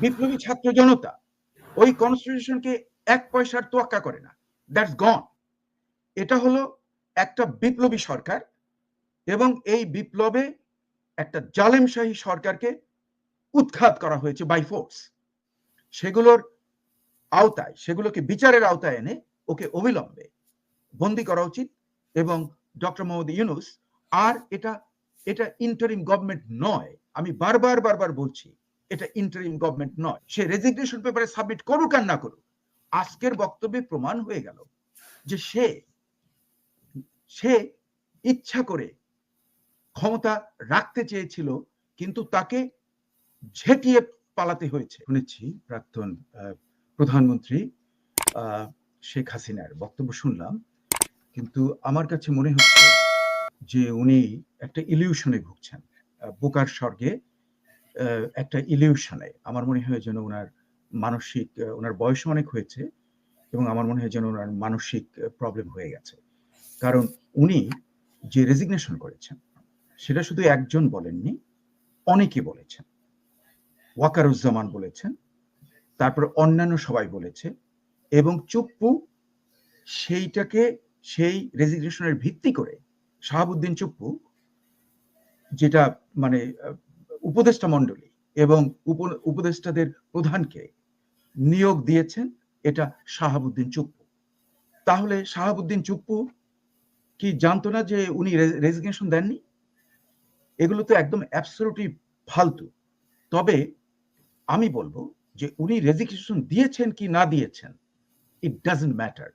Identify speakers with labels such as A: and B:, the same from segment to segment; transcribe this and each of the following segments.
A: বিপ্লবী ছাত্র জনতা, ওই কনস্টিটিউশনকে এক পয়সার তোয়াক্কা করে না। দ্যাটস গন এটা হলো একটা বিপ্লবী সরকার এবং এই বিপ্লবে একটা জালেমশাহী সরকারকে উৎখাত করা হয়েছে বাই ফোর্স সেগুলোর আওতায়, সেগুলোকে বিচারের আওতায় এনে ওকে অবিলম্বে বন্দি করা উচিত এবং ডক্টর মোহাম্মদ ইউনুস, আর এটা এটা ইন্টারিম গভর্নমেন্ট নয়, আমি বারবার বারবার বলছি এটা ইন্টারিম গভর্নমেন্ট নয়। সে রেজিগনেশন পেপারে সাবমিট করুক আর না করুক, আজকের বক্তব্যে প্রমাণ হয়ে গেল যে সে সে ইচ্ছা করে ক্ষমতা রাখতে চেয়েছিল, কিন্তু তাকে ঝেঁটিয়ে পালাতে হয়েছে। শুনেছি প্রাক্তন প্রধানমন্ত্রী শেখ হাসিনার বক্তব্য শুনলাম, কিন্তু আমার কাছে মনে হচ্ছে যে উনি একটা ইলিউশনে ভুগছেন। বোকার স্বর্গে একটা ইলিউশনে আমার মনে হয় যেন ওনার মানসিক ওনার বয়স অনেক হয়েছে এবং আমার মনে হয় যেন ওনার মানসিক প্রবলেম হয়ে গেছে। কারণ উনি যে রেজিগনেশন করেছেন, সেটা শুধু একজন বলেননি, অনেকে বলেছেন। ওয়াকারুজ্জামান বলেছেন, তারপর অন্যান্য সবাই বলেছে এবং চুপ্পু সেইটাকে, সেই রেজিগনেশনের ভিত্তি করে শাহাবুদ্দিন চুপ্পু, যেটা মানে উপদেষ্টা মণ্ডলী এবং উপ- উপদেষ্টাদের প্রধানকে নিয়োগ দিয়েছেন এটা শাহাবুদ্দিন চুপ্পু। তাহলে শাহাবুদ্দিন চুপ্পু কি জানতো না যে উনি রেজিগনেশন দেননি? এগুলো তো একদম অ্যাবসলুটলি ফালতু। তবে আমি বলব যে উনি রেজিগনেশন দিয়েছেন কি না দিয়েছেন ইট ডাজন্ট ম্যাটার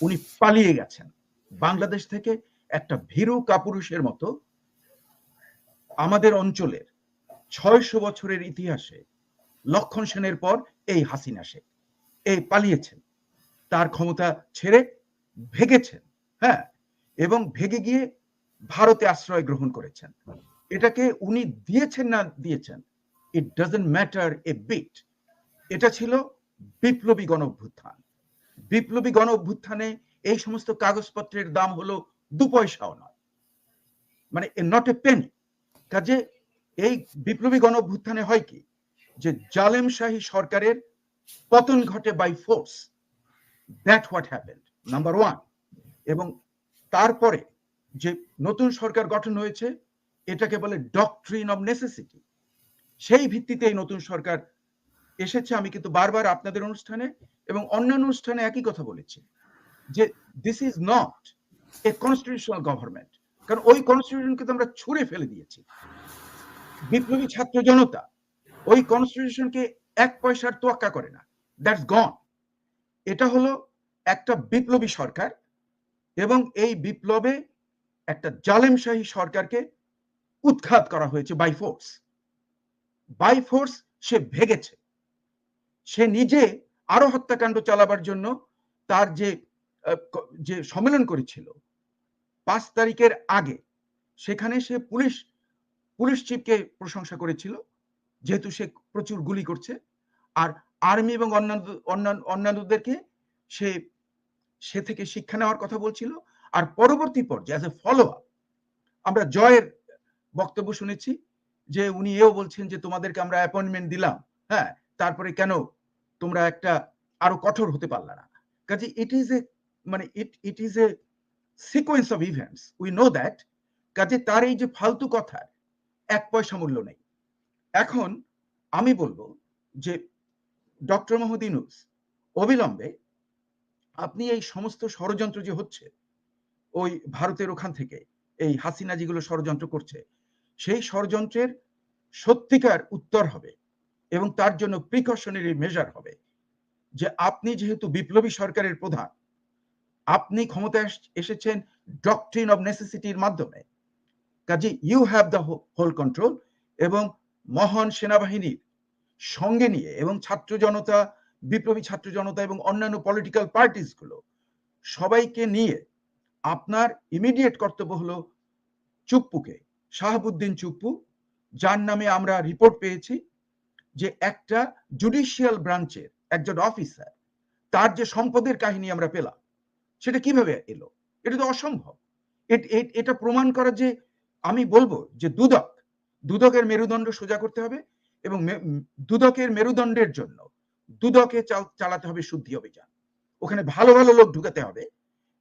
A: উনি পালিয়ে গেছেন। বাংলাদেশ থেকে একটা ভীরু কাপুরুষের মতো আমাদের অঞ্চলের ছয়শো বছরের ইতিহাসে লক্ষণ সেনের পর এই হাসিনা শেখ এই পালিয়েছেন। তার ক্ষমতা ছেড়ে ভেগেছেন হ্যাঁ এবং ভেগে গিয়ে ভারতে আশ্রয় গ্রহণ করেছেন। এটাকে উনি দিয়েছেন না দিয়েছেন it doesn't matter a bit এটা ছিল বিপ্লবী গণ অভ্যুত্থান বিপ্লবী গণ অভ্যুত্থানে এই সমস্ত কাগজপত্রের দাম হলো দু পয়সাও নয়। মানে নট এ পেনি কাজে এই বিপ্লবী গণ অভ্যুত্থানে হয় কি? যে জালেম শাহী সরকারের পতন ঘটে by force that what happened number one এবং তারপরে যে নতুন সরকার গঠন হয়েছে, এটাকে বলে ডকট্রিন অফ নেসেসিটি সেই ভিত্তিতে এই নতুন সরকার এসেছে। আমি কিন্তু বারবার আপনাদের অনুষ্ঠানে এবং অন্যান্য অনুষ্ঠানে একই কথা বলেছি যে this is not a constitutional government কারণ ওই কনস্টিটিউশনকে তো আমরা ছুঁড়ে ফেলে দিয়েছি। বিপ্লবী ছাত্র জনতা ওই কনস্টিটিউশনকে এক পয়সার তোয়াক্কা করে না। দ্যাটস গন এটা হলো একটা বিপ্লবী সরকার এবং এই বিপ্লবে একটা জালেমশাহী সরকারকে উৎখাত করা হয়েছে বাই ফোর্স বাই ফোর্স সে ভেগেছে। সে নিজে আরও হত্যাকাণ্ড চালাবার জন্য তার যে যে সম্মেলন করেছিল পাঁচ তারিখের আগে সেখানে সে পুলিশ পুলিশ চিফকে প্রশংসা করেছিল, যেহেতু সে প্রচুর গুলি করছে। আর আর্মি এবং অন্যান্য অন্যান্য, অন্যান্যদেরকে সে সে থেকে শিক্ষা নেওয়ার কথা বলছিল। আর পরবর্তী পর্যায়ে ফলো আপ আমরা জয়ের বক্তব্য শুনেছি যে উনি এও বলছেন যে, তোমাদেরকে আমরা অ্যাপয়েন্টমেন্ট দিলাম। হ্যাঁ তারপরে কেন তোমরা একটা আরও কঠোর হতে পারলা না? কাজে ইট ইজ এ মানে it it is a sequence of events we know that কাজে তার এই যে ফালতু কথার এক পয়সা মূল্য নেই। এখন আমি বলব যে ডক্টর মোহাম্মদ অবিলম্বে আপনি এই সমস্ত ষড়যন্ত্র যে হচ্ছে, ওই ভারতের ওখান থেকে এই হাসিনা যেগুলো ষড়যন্ত্র করছে, সেই ষড়যন্ত্রের সত্যিকার উত্তর হবে এবং তার জন্য প্রিকশনারি মেজার হবে যে আপনি যেহেতু বিপ্লবী সরকারের প্রধান আপনি ক্ষমতায় এসেছেন ডকট্রিন অফ নেসেসিটির মাধ্যমে। কাজে you have the whole control এবং মহান সেনাবাহিনীর সঙ্গে নিয়ে এবং ছাত্র জনতা, বিপ্লবী ছাত্র জনতা এবং অন্যান্য পলিটিক্যাল পার্টিসগুলো সবাইকে নিয়ে আপনার ইমিডিয়েট কর্তব্য হলো চুপ্পুকে, শাহাবুদ্দিন চুপ্পু, যার নামে আমরা রিপোর্ট পেয়েছি যে একটা জুডিশিয়াল ব্রাঞ্চের একজন অফিসার তার যে সম্পদের কাহিনী আমরা পেলাম সেটা কীভাবে এলো? এটা তো অসম্ভব। এট- প্রমাণ করা যে আমি বলব যে দুদক, দুদকের মেরুদণ্ড সোজা করতে হবে এবং দুদকের মেরুদণ্ডের জন্য দুদকে চালাতে হবে শুদ্ধি অভিযান। ওখানে ভালো ভালো লোক ঢুকাতে হবে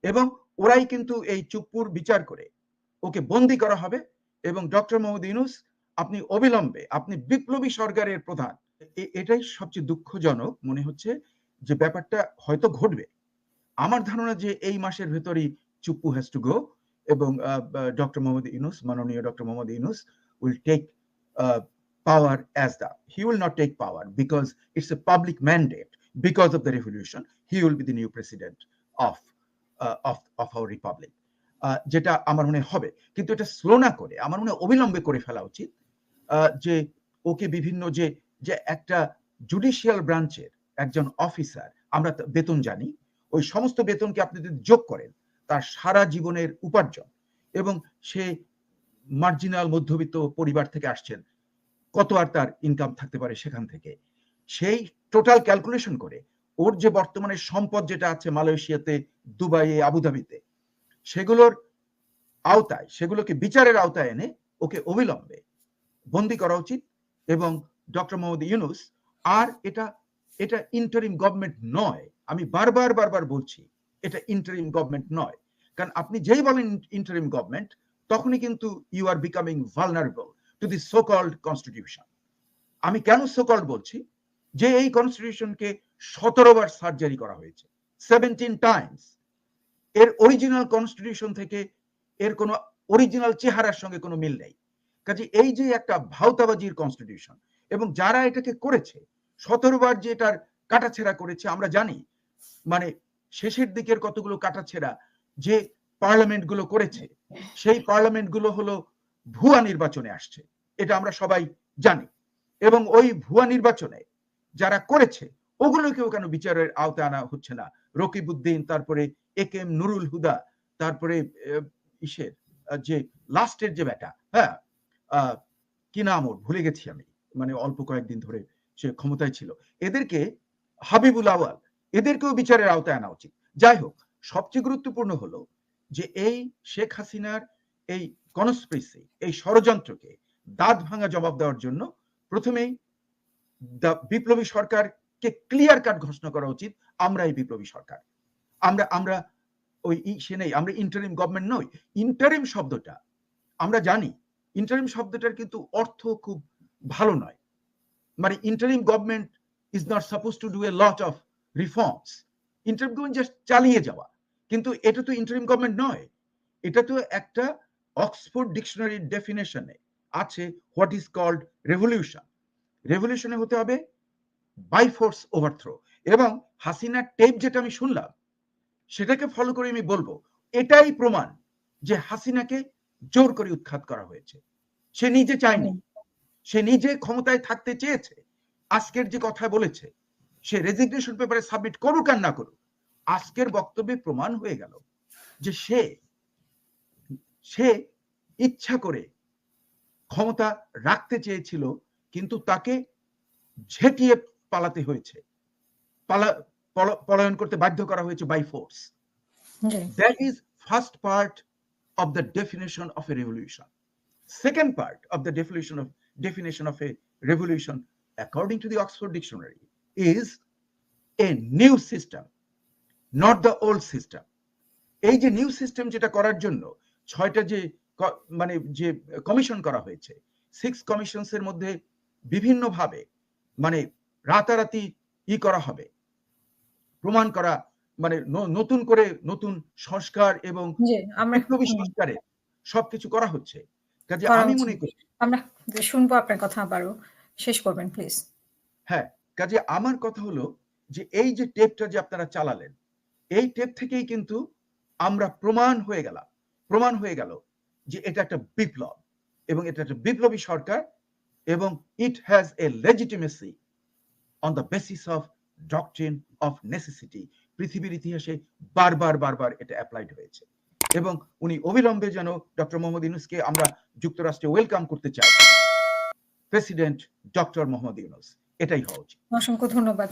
A: এবং ওরাই কিন্তু এই চুপ্পুর বিচার করে ওকে বন্দি করা হবে এবং ডক্টর মোহাম্মদ ইউনুস আপনি অবিলম্বে, আপনি বিপ্লবী সরকারের প্রধান এটাই সবচেয়ে দুঃখজনক মনে হচ্ছে যে ব্যাপারটা হয়তো ঘটবে। আমার ধারণা যে এই মাসের ভেতরেই চুপ্পু হ্যাজ টু গো এবং ডক্টর মোহাম্মদ ইউনুস মাননীয় doctor Mohammad Yunus will take the he will not take power because it's a public mandate. Because of the revolution he will be the new president of uh, of of our republic. Ah, যেটা আমার মনে হবে। কিন্তু এটা slow না করে আমার মনে অবিলম্বে করে ফেলা উচিত। যে ওকে বিভিন্ন যে যে একটা জুডিশিয়াল ব্রাঞ্চের একজন অফিসার আমরা বেতন জানি ওই সমস্ত বেতনকে আপনি যদি যোগ করেন, তার সারা জীবনের উপার্জন এবং সে মার্জিনাল মধ্যবিত্ত পরিবার থেকে আসছেন, কত আর তার ইনকাম থাকতে পারে সেখান থেকে? সেই টোটাল ক্যালকুলেশন করে ওর যে বর্তমানে সম্পদ যেটা আছে মালয়েশিয়াতে দুবাইয়ে আবুধাবিতে, সেগুলোর আওতায়, সেগুলোকে বিচারের আওতায় এনে ওকে অবিলম্বে বন্দি করা উচিত এবং ডক্টর মোহাম্মদ ইউনুস, আর এটা এটা ইন্টারিম গভর্নমেন্ট নয় আমি বারবার বারবার বলছি, এটা ইন্টারিম গভর্নমেন্ট নয়। কারণ আপনি যেই বলেন ইন্টারিম গভর্নমেন্ট তখনই কিন্তু you are becoming vulnerable to the so called constitution আমি কেন সো কল্ড বলছি? যে এই কনস্টিটিউশনকে সতেরো বার সার্জারি করা হয়েছে সেভেন্টিন টাইমস এর অরিজিনাল কনস্টিটিউশন থেকে এর কোনো অরিজিনাল চেহারার সঙ্গে কোনো মিল নেই। কাজে এই যে একটা ভাওতাবাজির কনস্টিটিউশন এবং যারা এটাকে করেছে সতেরো বার যে এটার কাটাছেড়া করেছে, আমরা জানি মানে শেষের দিকের কতগুলো কাটাছেড়া যে পার্লামেন্টগুলো করেছে, সেই পার্লামেন্টগুলো হলো ভুয়া নির্বাচনে আসছে। এটা আমরা সবাই জানি। এবং ওই ভুয়া নির্বাচনে যারা করেছে, ওগুলোকেও কেন বিচারের আওতায় আনা হচ্ছে না? রকিবউদ্দিন তারপরে এ কে এম নুরুল হুদা, তারপরে ইসের যে লাস্টের যে বেটা হ্যাঁ কি নাম ওর? ভুলে গেছি আমি। মানে অল্প কয়েকদিন ধরে সে ক্ষমতায় ছিল। এদেরকে হাবিবুল আওয়াল এদেরকেও বিচারের আওতায় আনা উচিত। যাই হোক, সবচেয়ে গুরুত্বপূর্ণ হলো যে এই শেখ হাসিনার এই কনস্পিরেসি, এই ষড়যন্ত্রকে দাঁত ভাঙা জবাব দেওয়ার জন্য প্রথমেই বিপ্লবী সরকারকে ক্লিয়ার কাট ঘোষণা করা উচিত, আমরা এই বিপ্লবী সরকার। আমরা আমরা ওই সে নেই, আমরা ইন্টারিম গভর্নমেন্ট নই ইন্টারিম শব্দটা, আমরা জানি ইন্টারিম শব্দটার কিন্তু অর্থ খুব ভালো নয়। মানে interim government is not suppose to do a lot of reforms interim government just চালিয়ে যাওয়া। কিন্তু এটা তো ইন্টারিম গভর্নমেন্ট নয়। এটা তো একটা অক্সফোর্ড ডিকশনারির ডেফিনেশনে আছে হোয়াট ইজ কল্ড রেভলিউশন রেভলিউশনে হতে হবে বাই ফোর্স ওভারথ্রো এবং হাসিনার টেপ যেটা আমি শুনলাম, সেটাকে ফলো করে আমি বলব, এটাই প্রমাণ যে হাসিনাকে জোর করে উৎখাত করা হয়েছে। সে নিজে চায়নি। সে নিজে ক্ষমতায় থাকতে চেয়েছে। আজকের যে কথা বলেছে সে রেজিগনেশন পেপারে সাবমিট করুক আর না করুক আজকের বক্তব্যে প্রমাণ হয়ে গেল যে সে সে ইচ্ছা করে ক্ষমতা রাখতে চেয়েছিল কিন্তু তাকে ঝেটিয়ে পালাতে হয়েছে। পলায়ন করতে বাধ্য করা হয়েছে by force that is first part of the definition of a revolution second part of the definition of definition of a revolution according to the Oxford dictionary is a new system, not the old system. এই যে new system যেটা করার জন্য ছয়টা যে মানে যে commission করা হয়েছে সিক্স কমিশনস এর মধ্যে বিভিন্নভাবে মানে রাতারাতি ই করা হবে। প্রমাণ করা মানে নতুন করে নতুন সংস্কার এবং সংস্কারে সবকিছু করা হচ্ছে। কাজে আমি মনে করি
B: আমরা শুনব আপনার কথা আবারও। শেষ করবেন প্লিজ
A: হ্যাঁ। কাজে আমার কথা হলো যে এই যে টেপটা যে আপনারা চালালেন, এই টেপ থেকেই কিন্তু আমরা প্রমাণ হয়ে গেলাম, প্রমাণ হয়ে গেল যে এটা একটা বিপ্লব এবং এটা একটা বিপ্লবী সরকার এবং it has a legitimacy on the basis of doctrine of necessity পৃথিবীর ইতিহাসে বারবার বারবার এটা অ্যাপ্লাইড হয়েছে এবং উনি অবিলম্বে যেন ডক্টর মোহাম্মদ ইউনুসকে আমরা যুক্তরাষ্ট্রে ওয়েলকাম করতে চাই প্রেসিডেন্ট ডক্টর মোহাম্মদ ইউনুস। এটাই হওয়া উচিত।
B: অসংখ্য ধন্যবাদ।